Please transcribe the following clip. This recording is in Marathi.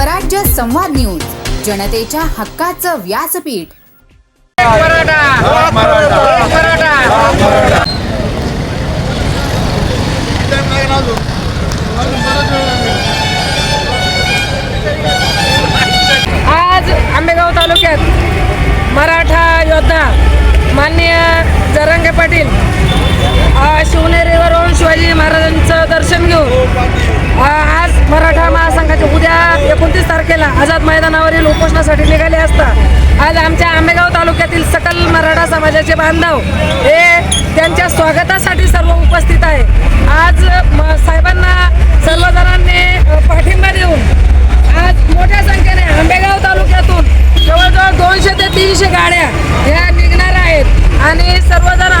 स्वराज्य संवाद न्यूज जनतेच्या हक्काचं व्यासपीठ. मराठा मैदानावरील निघाले असता. आज आमच्या आंबेगाव तालुक्यातील सकल मराठा समाजाचे बांधव हे त्यांच्या स्वागतासाठी सर्व उपस्थित आहे. आज साहेबांना सर्वजणांनी पाठिंबा देऊन आज मोठ्या संख्येने आंबेगाव तालुक्यातून जवळजवळ दोनशे ते तीनशे गाड्या ह्या निघणार आहेत. आणि सर्वजण